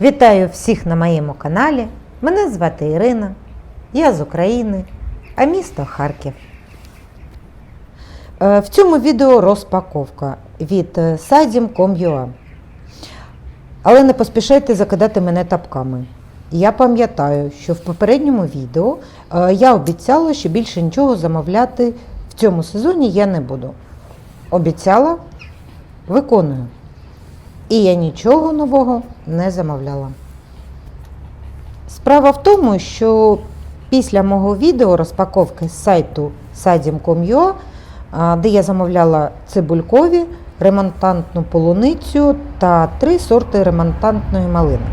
Вітаю всіх на моєму каналі. Мене звати Ірина. Я з України, а місто Харків. Е, В цьому відео розпаковка від е, sadim.com.ua. Але не поспішайте закидати мене тапками. Я пам'ятаю, що в попередньому відео е, я обіцяла, що більше нічого замовляти в цьому сезоні я не буду. Обіцяла, виконую. І я нічого нового не замовляла. Справа в тому, що після мого відео розпаковки з сайту sadim.com.ua, де я замовляла цибулькові, ремонтантну полуницю та три сорти ремонтантної малини.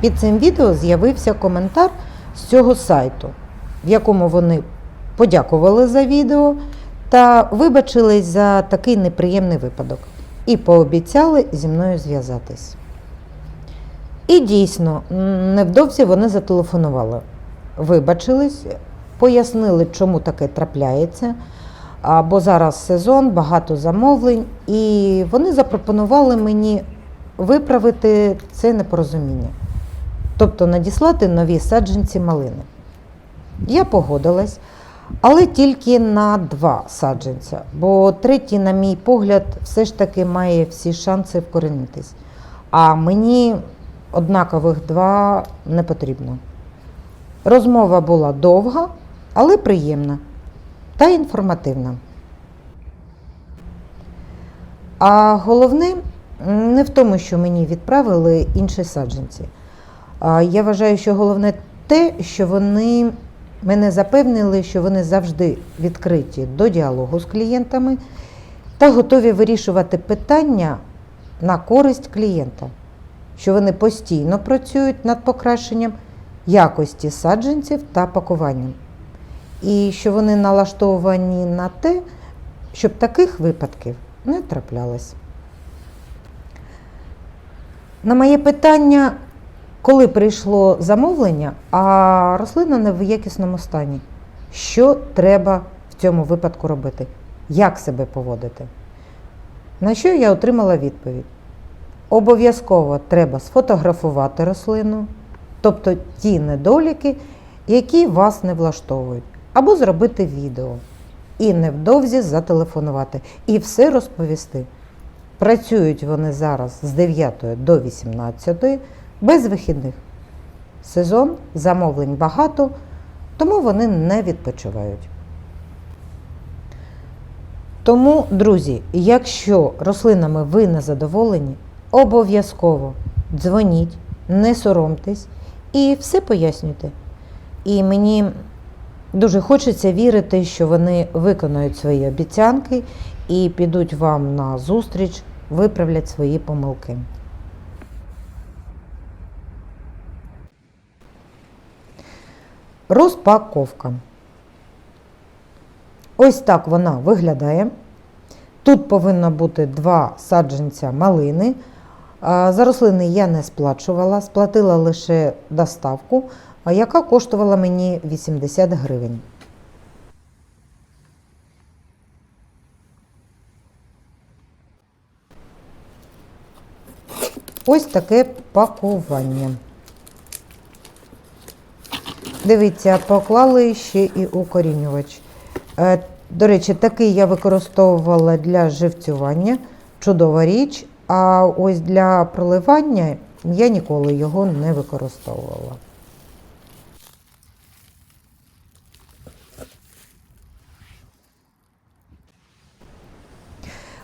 Під цим відео з'явився коментар з цього сайту, в якому вони подякували за відео та вибачились за такий неприємний випадок і пообіцяли зі мною зв'язатись. І дійсно, невдовзі вони зателефонували, вибачились, пояснили, чому таке трапляється. Бо зараз сезон, багато замовлень, і вони запропонували мені виправити це непорозуміння, тобто надіслати нові саджанці малини. Я погодилась, але тільки на два саджанця, бо третій, на мій погляд, все ж таки має всі шанси вкоренитись. А мені однакових два не потрібно. Розмова була довга, але приємна та інформативна. А головне не в тому, що мені відправили інші саджанці. Я вважаю, що головне те, що вони мене запевнили, що вони завжди відкриті до діалогу з клієнтами та готові вирішувати питання на користь клієнта, що вони постійно працюють над покращенням якості саджанців та пакуванням, і що вони налаштовані на те, щоб таких випадків не траплялось. На моє питання, коли прийшло замовлення, а рослина не в якісному стані, що треба в цьому випадку робити? Як себе поводити? На що я отримала відповідь? Обов'язково треба сфотографувати рослину, тобто ті недоліки, які вас не влаштовують, або зробити відео і невдовзі зателефонувати і все розповісти. Працюють вони зараз з 9 до 18 без вихідних. Сезон замовлень багато, тому вони не відпочивають. Тому, друзі, якщо рослинами ви не задоволені, обов'язково дзвоніть, не соромтесь і все пояснюйте. І мені дуже хочеться вірити, що вони виконають свої обіцянки і підуть вам на зустріч, виправлять свої помилки. Розпаковка. Ось так вона виглядає. Тут повинно бути два саджанця малини. За рослини я не сплачувала, сплатила лише доставку, яка коштувала мені 80 гривень. Ось таке пакування. Дивіться, поклали ще і укорінювач. Е, До речі, такий я використовувала для живцювання. Чудова річ. А ось для проливання я ніколи його не використовувала.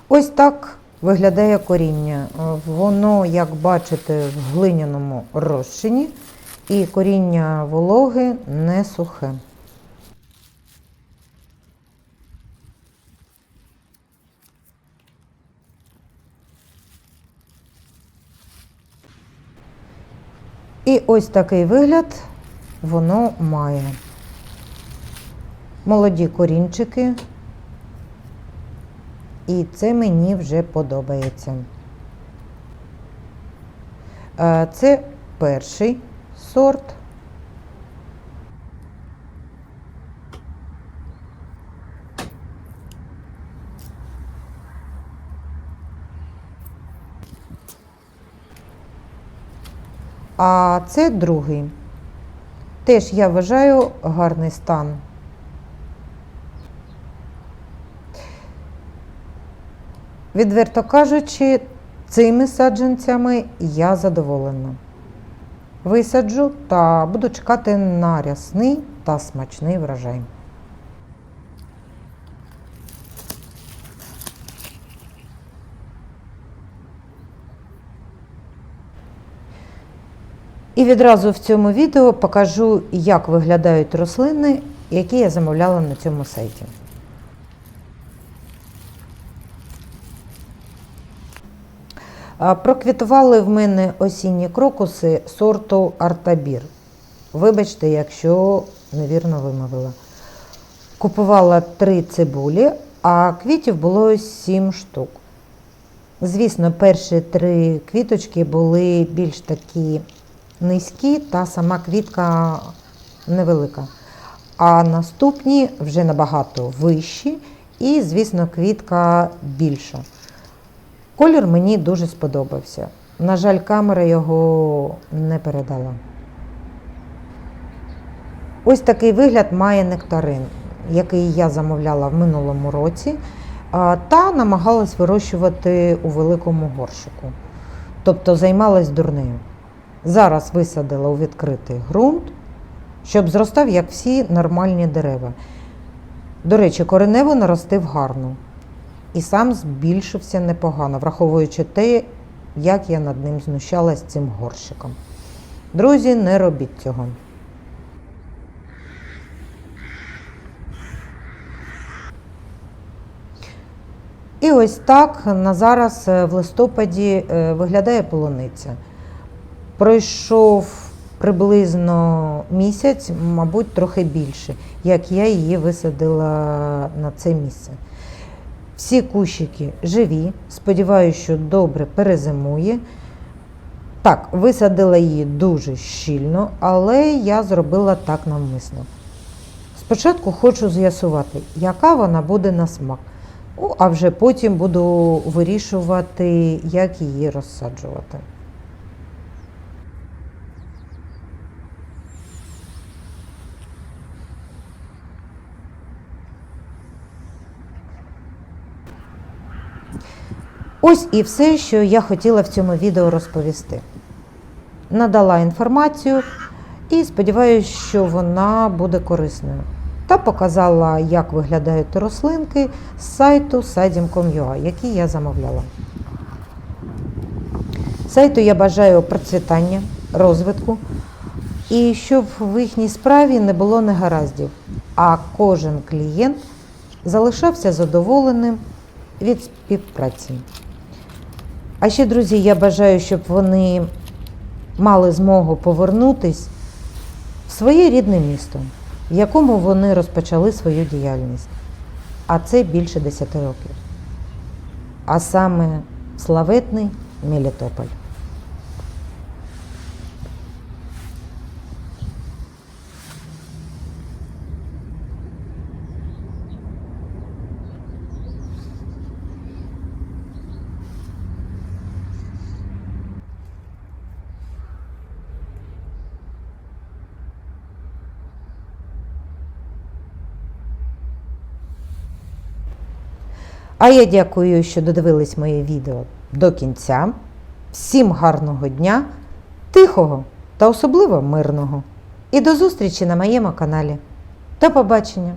Ось так виглядає коріння. Воно, як бачите, в глиняному розчині, і коріння вологе не сухе. І ось такий вигляд воно має. Молоді корінчики. І це мені вже подобається. Е, Це перший сорт. а це другий. Теж я вважаю гарний стан. Відверто кажучи, цими саджанцями я задоволена. Висаджу та буду чекати на рясний та смачний врожай. І відразу в цьому відео покажу, як виглядають рослини, які я замовляла на цьому сайті. Проквітували в мене осінні крокуси сорту Артабір. Вибачте, якщо невірно вимовила. Купувала три цибулі, а квітів було сім штук. Звісно, перші три квіточки були більш такі низькі, та сама квітка невелика. А наступні вже набагато вищі, і, звісно, квітка більша. Колір мені дуже сподобався. На жаль, камера його не передала. Ось такий вигляд має нектарин, який я замовляла в минулому році, та намагалась вирощувати у великому горщику. Тобто займалась дурнею. Зараз висадила у відкритий ґрунт, щоб зростав, як всі нормальні дерева. До речі, коренево наростив гарно і сам збільшився непогано, враховуючи те, як я над ним знущалась цим горщиком. Друзі, не робіть цього. І ось так на зараз е, в листопаді е, виглядає полуниця. Пройшов приблизно місяць, мабуть, трохи більше, як я її висадила на це місце. Всі кущики живі, сподіваюся, що добре перезимує. Так, висадила її дуже щільно, але я зробила так навмисно. Спочатку хочу з'ясувати, яка вона буде на смак. Ну, а вже потім буду вирішувати, як її розсаджувати. Ось і все, що я хотіла в цьому відео розповісти. Надала інформацію і сподіваюся, що вона буде корисною. Та показала, як виглядають рослинки з сайту sadim.com.ua, який я замовляла. Сайту я бажаю процвітання, розвитку і щоб в їхній справі не було негараздів, а кожен клієнт залишався задоволеним від співпраці. А ще, друзі, я бажаю, щоб вони мали змогу повернутись в своє рідне місто, в якому вони розпочали свою діяльність. А це більше 10 років. А саме славетний Мелітополь. А я дякую, що додивились моє відео до кінця. Всім гарного дня, тихого та особливо мирного. І до зустрічі на моєму каналі. До побачення!